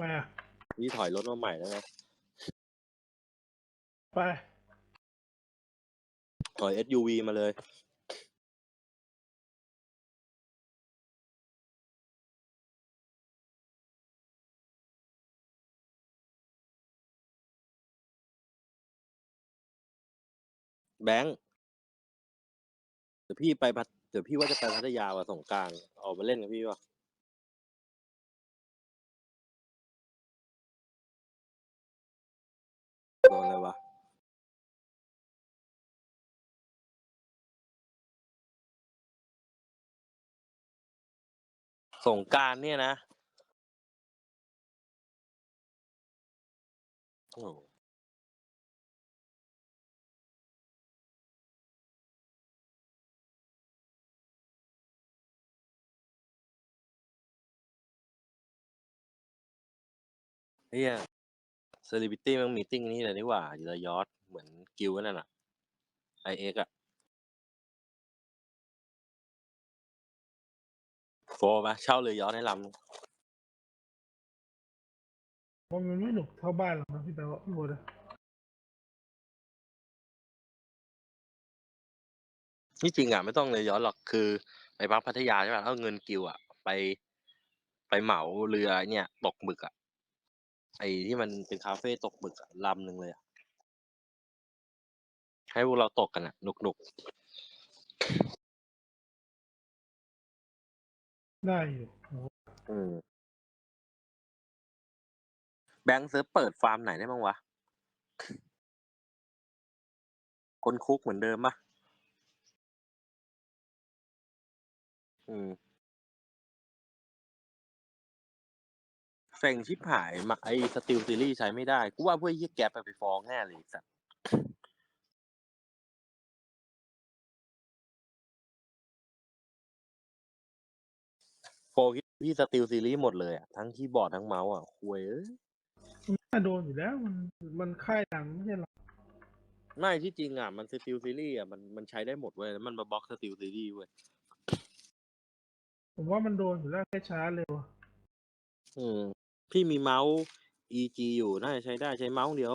ไปอะพี่ถอยรถมาใหม่แล้วไงไปถอย SUV มาเลย แบงค์เดี๋ยวพี่ไปพัทเดี๋ยวพี่ว่าจะไปพัทยาว่ะสงกรารออกมาเล่นกับพี่ว่ะ โดนอะไรวะสงกรารเนี่ยนะโอ้โหเฮีย เซเลบริตี้มันมีติ้งนี่เลยนี่หว่าเรือยอทเหมือนกิวนั่นน่ะไอเอ็กอะโฟร์ปะเช่าเรือยอทให้ลำเพราะมันไม่หนุกเท่าบ้านหรอกนะพี่แต่ว่าพี่โบนะที่จริงอะไม่ต้องเลยย้อนหรอกคือไปพักพัทยาใช่ป่ะเอาเงินกิวอะไป ไปเหมาเรือเนี่ยตกหมึกอะ ไอ้ที่มันเป็นคาเฟ่ตกหมึกอะลำหนึ่งเลยอะให้พวกเราตกกันอะหนุกหนุกได้อยู่โหๆอืมแบงค์เซิร์ฟเปิดฟาร์มไหนได้บ้างวะ คนคุกเหมือนเดิมปะอืม เซ็งชิบหายมาไอ้สติลซีรีส์ใช้ไม่ได้ กูว่าพวกยี่แกปไปฟ้องแน่เลยไอ้สัตว์โฟร์พี่สติลซีรีส์หมดเลยอะทั้งคีย์บอร์ดทั้งเมาส์อะคุยเอ้ยมันน่าโดนอยู่แล้วมันมันค่ายดังไม่ใช่หรอไม่ที่จริงอะมันสติลซีรีส์อะมันมันใช้ได้หมดเว้ยแล้วมันมาบล็อกสติลซีรีส์เว้ยผมว่ามันโดนอยู่แล้วแค่ช้าเร็วอะอืม พี่มีเมาส์ EG อยู่ น่าจะใช้ได้ใช้เมาส์เดียว